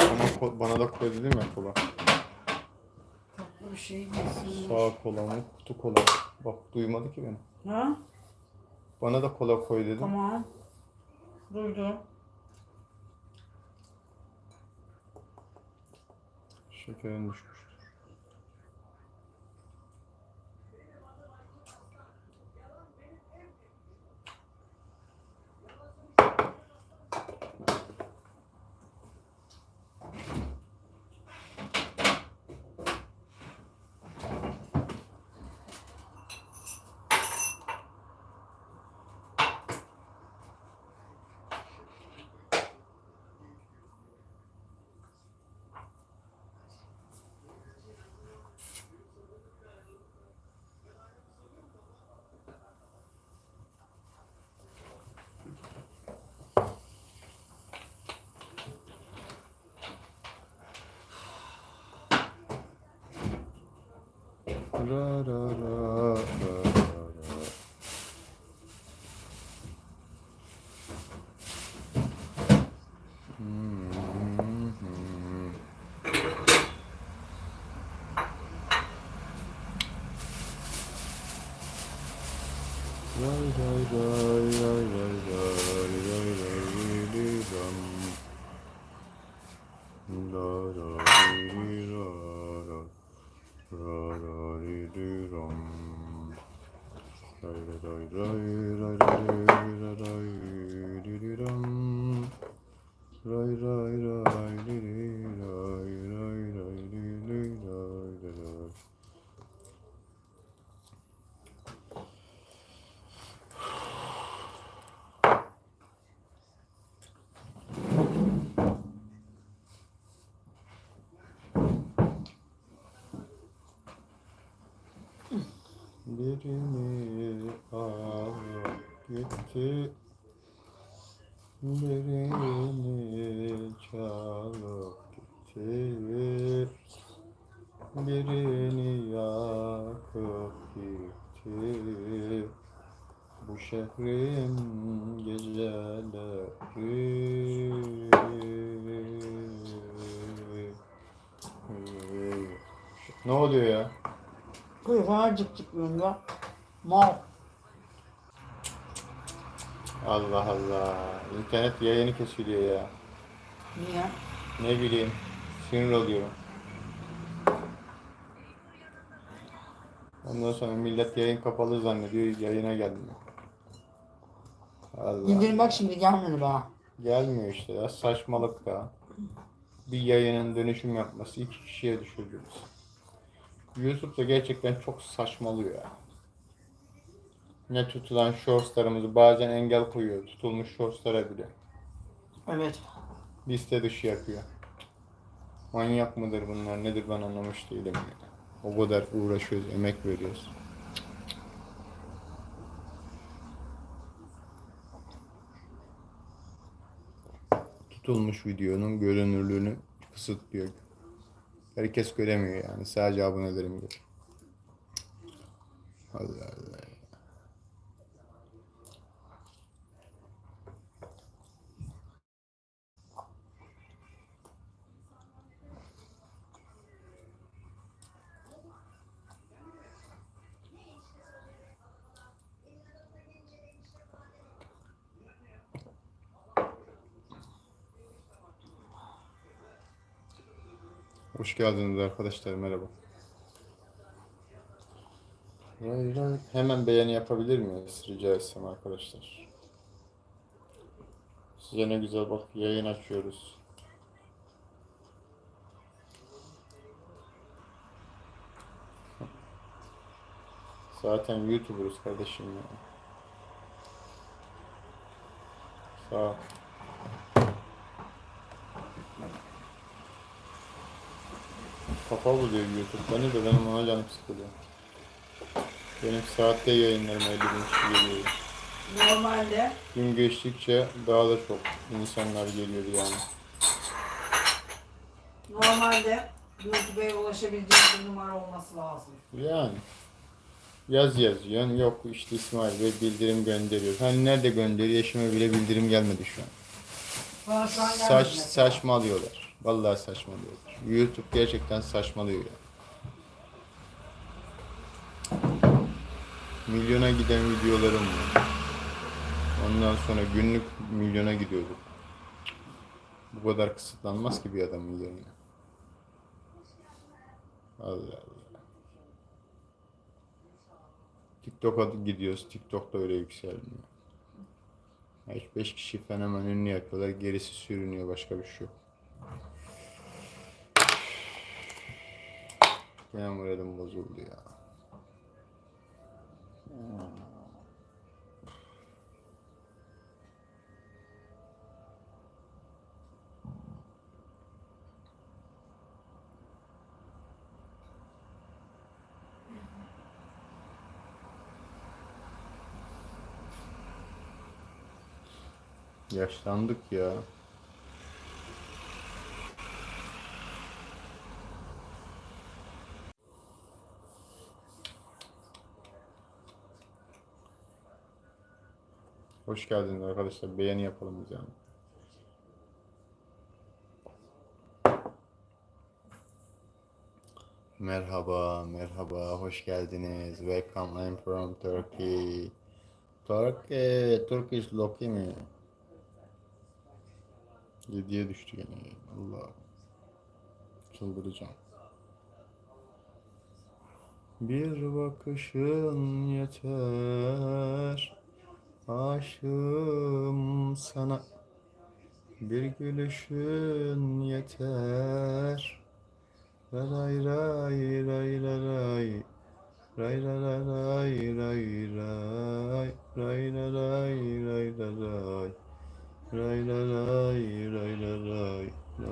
Bana, bana da koy dedim ya kola. Tatlı bir şey yesinler. Sağ kola mı? Kutu kola. Bak duymadı ki beni. Ha? Bana da kola koy dedim. Tamam. Duydu. Şekerin düşmüştür. Ra ra ra Ray ray ray Birini alıp gitti. Birini çalıp gitti. Birini yakıp gitti. Bu şehrin geceleri. Ne oluyor ya? Kuyruğa cık cık yönde. Mal. Allah Allah. İnternet yayını kesiliyor ya. Niye? Ne bileyim. Sinir oluyorum. Ondan sonra millet yayın kapalı zannediyor. Yayına geldim. Allah. Bildirim bak şimdi gelmedi bana. Gelmiyor işte ya. Saçmalık da. Bir yayının dönüşüm yapması iki kişiye düşürdünüz. YouTube'da gerçekten çok saçmalıyor ya. Ne tutulan shortslarımızı bazen engel koyuyor. Tutulmuş shortslara bile. Evet. liste dışı yapıyor. Manyak mıdır bunlar nedir ben anlamış değilim. O kadar uğraşıyoruz, emek veriyoruz. Tutulmuş videonun görünürlüğünü kısıtlıyor. Herkes göremiyor yani. Sadece abonelerim görüyor. Allah Allah. Hoş geldiniz arkadaşlar. Merhaba. Hemen beğeni yapabilir miyiz? Rica etsem arkadaşlar. Size ne güzel bak yayın açıyoruz. Zaten YouTuber'ız kardeşim ya. Sağ ol. Kafa buluyor YouTube. Beni de benim ona canım sıkılıyor. Benim saatte yayınlarım 50 bin kişi geliyor. Normalde Gün geçtikçe daha da çok insanlar geliyor yani. normalde YouTube'a ulaşabileceğiniz bir numara olması lazım. Yani. Yaz yazıyorsun. Yok işte İsmail Bey bildirim gönderiyor. Hani nerede gönderiyor? Eşime bile bildirim gelmedi şu an. Bana şu an Saç saçmalıyorlar. Vallahi saçmalıyorlar. YouTube gerçekten saçmalıyor ya. Milyona giden videolarım var. Ondan sonra günlük milyona gidiyordu. Bu kadar kısıtlanmaz ki bir adamın yerine. Allah Allah. TikTok'a gidiyoruz. TikTok'ta öyle yükselmiyor. 5 kişi fenomen ünlü yapıyorlar. Gerisi sürünüyor. Başka bir şey yok. Gene moralim bozuldu ya. Yaşlandık ya. Hoş geldiniz arkadaşlar. Beğeni yapalım biz yani. Merhaba, merhaba, hoş geldiniz. Welcome, I'm from Turkey. Turkey, Turkish Loki mi? Yediye düştü gene. Allah. Çıldıracağım. Bir bakışın yeter. Aşığım sana. Bir gülüşün yeter. Ray ray ray ray ray. Ray ray ray ray ray ray. Ray ray ray ray ray ray. Ray ray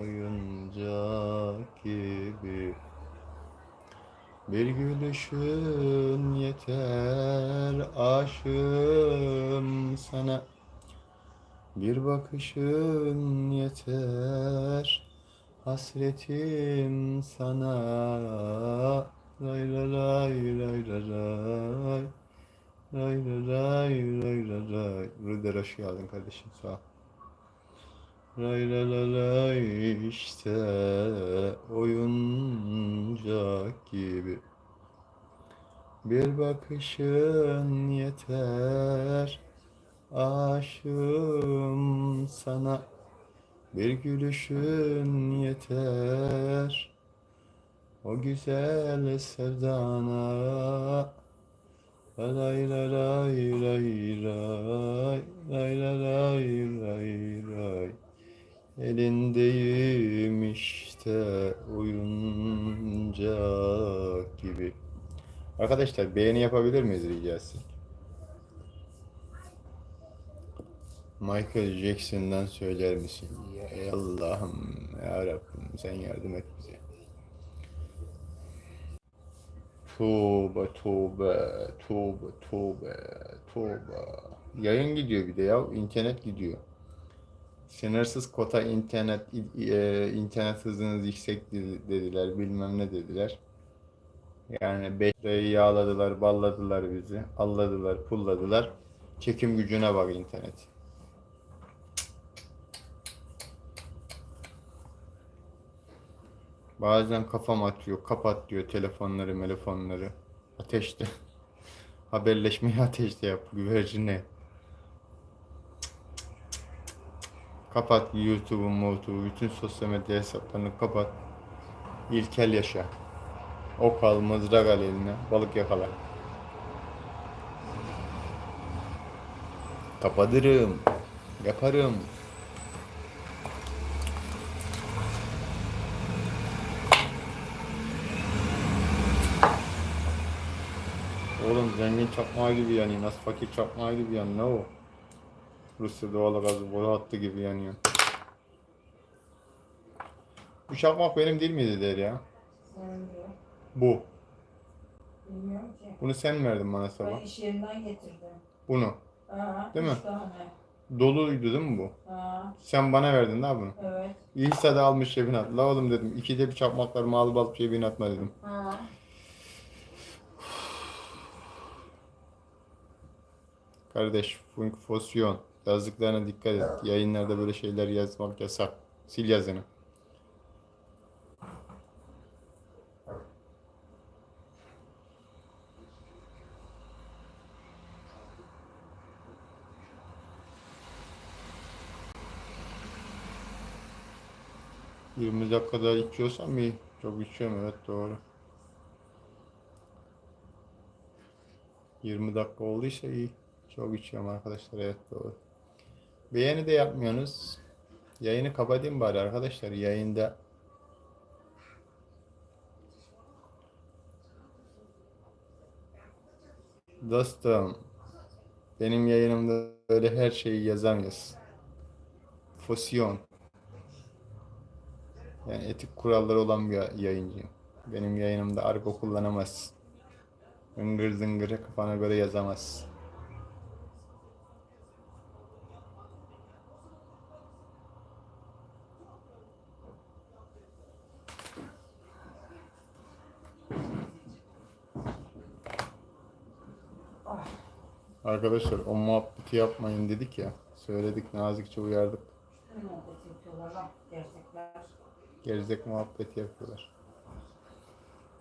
Oyuncak gibi Bir gülüşün yeter aşığım sana Bir bakışın yeter Hasretim sana. Ray ray ray ray ray Ray ray ray ray ray ray Rüder geldin kardeşim sağ ol. Ray ray ray ray işte oyuncak gibi. Bir bakışın yeter Aşığım sana Bir gülüşün yeter O güzel sevdana ray ray ray ray Ray ray ray ray ray Elindeyim işte oyuncak gibi. Arkadaşlar beğeni yapabilir miyiz rica etsek? Michael Jackson'dan söyler misin? Ya Allah'ım ya Rabbim sen yardım et bize. Tövbe tövbe tövbe tövbe tövbe. Yayın gidiyor bir de ya internet gidiyor. Sınırsız kota internet e, internet hızınız yüksek dedi- dediler bilmem ne dediler. Yani 5 lirayı yağladılar, balladılar bizi. Alladılar, pulladılar. Çekim gücüne bak internet. Bazen kafam atıyor, kapat diyor telefonları, telefonları. Ateşte. Haberleşmeyi ateşte yap, güvercine. Kapat YouTube'u, YouTube'u, bütün sosyal medya hesaplarını kapat. İlkel yaşa. Ok al, mızrak al eline, balık yakala. Kapatırım, yaparım. Oğlum zengin çakmağı gibi yanıyor. Nasıl fakir çakmağı gibi yanıyor. Ne o? Rusya doğalgazı boru hattı gibi yanıyor. Bu çakmak benim değil miydi der ya? Bu. Bilmiyorum ki. Bunu sen verdin bana Ben sabah. iş yerinden getirdim. Bunu. Ha, Değil mi? üç tane. Doluydu değil mi bu? Ha, Sen bana verdin daha bunu. evet. İyiyse de almış cebine at. La oğlum dedim. İkide bir çakmaklarımı alıp alıp cebine atma dedim. Ha. Kardeş, funk fosyon. Yazdıklarına dikkat et. Yayınlarda böyle şeyler yazmak yasak. Sil yazını. Yirmi dakikada içiyorsam iyi. Çok içiyorum evet doğru. 20 dakika olduysa iyi. Çok içiyorum arkadaşlar evet doğru. Beğeni de yapmıyorsunuz. Yayını kapatayım bari arkadaşlar. Yayında Dostum benim yayınımda öyle her şeyi yazamıyorsun. Fosyon. Yani etik kuralları olan bir yayıncıyım. Benim yayınımda argo kullanamazsın. Zıngır zıngır kafana göre yazamaz. Arkadaşlar o muhabbeti yapmayın dedik ya. Söyledik nazikçe uyardık. Ne muhabbet yapıyorlar lan gerçekler. Gerizek muhabbeti yapıyorlar.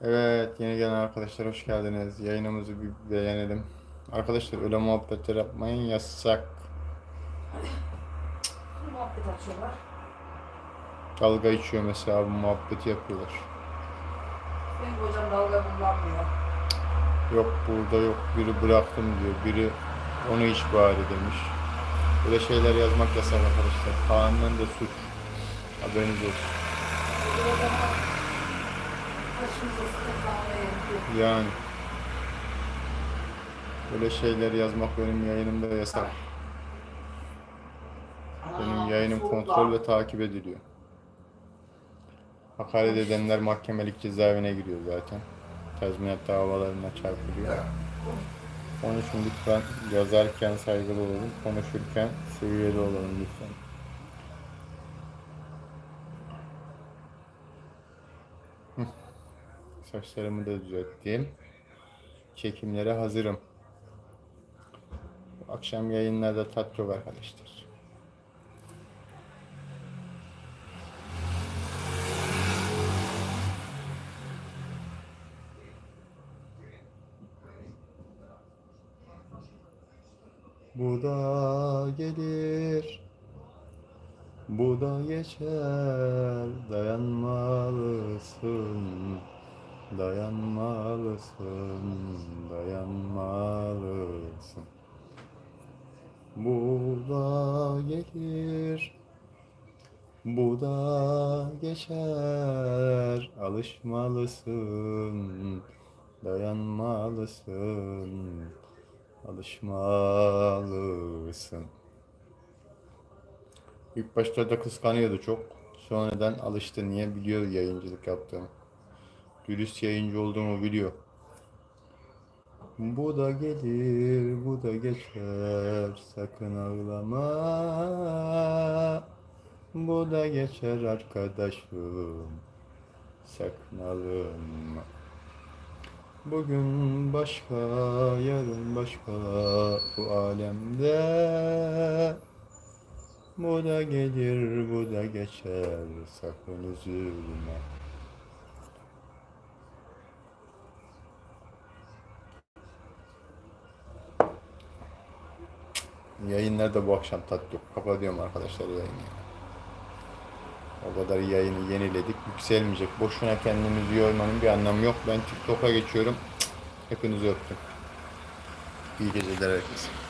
Evet yeni gelen arkadaşlar hoş geldiniz. Yayınımızı bir beğenelim. Arkadaşlar öyle muhabbetler yapmayın yasak. Ne muhabbet açıyorlar. Dalga içiyor mesela bu muhabbeti yapıyorlar. Benim kocam dalga kullanmıyor. Yok burada yok biri bıraktım diyor. Biri onu iç bari demiş. Böyle şeyler yazmak yasak arkadaşlar. Kanunen de suç. Haberiniz olsun. Yani. Böyle şeyler yazmak benim yayınımda yasak. Benim yayınım kontrol ve takip ediliyor. Hakaret edenler mahkemelik cezaevine giriyor zaten. Tazminat davalarına çarpılıyor. Onun için lütfen yazarken saygılı olalım, konuşurken seviyeli olalım lütfen. Saçlarımı da düzelttim. Çekimlere hazırım. Akşam yayınlarda tat yok arkadaşlar. Bu da gelir, bu da geçer, dayanmalısın, dayanmalısın, dayanmalısın. Bu da gelir, bu da geçer, alışmalısın, dayanmalısın, alışmalısın. İlk başlarda kıskanıyordu çok. Sonradan alıştı. Niye? Biliyor yayıncılık yaptığımı. Dürüst yayıncı olduğumu biliyor. Bu da gelir, bu da geçer, sakın ağlama. Bu da geçer arkadaşım, sakın ağlama. Bugün başka, yarın başka bu alemde. Bu da gelir, bu da geçer, sakın üzülme. Yayınlarda bu akşam tat yok. Kapatıyorum arkadaşlar yayını. O kadar yayını yeniledik. Yükselmeyecek. Boşuna kendimizi yormanın bir anlamı yok. Ben TikTok'a geçiyorum. Hepinizi öptüm. İyi geceler herkese.